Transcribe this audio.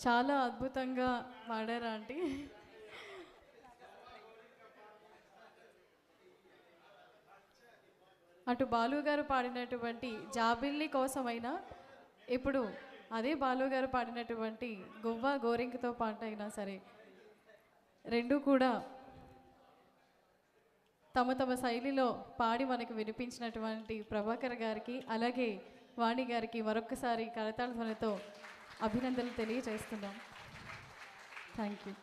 చాలా అద్భుతంగా పాడారు ఆంటీ? అటు బాలు గారు పాడినటువంటి జాబిల్లి కోసమైనా ఇప్పుడు అదే బాలు గారు పాడినటువంటి గువ్వ గోరింకతో పాట అయినా సరే రెండు కూడా తమ తమ శైలిలో పాడి మనకు వినిపించినటువంటి ప్రభాకర్ గారికి అలాగే వాణి గారికి మరొకసారి కరతాళ ధ్వనితో అభినందనలు తెలియజేస్తున్నాం. Thank you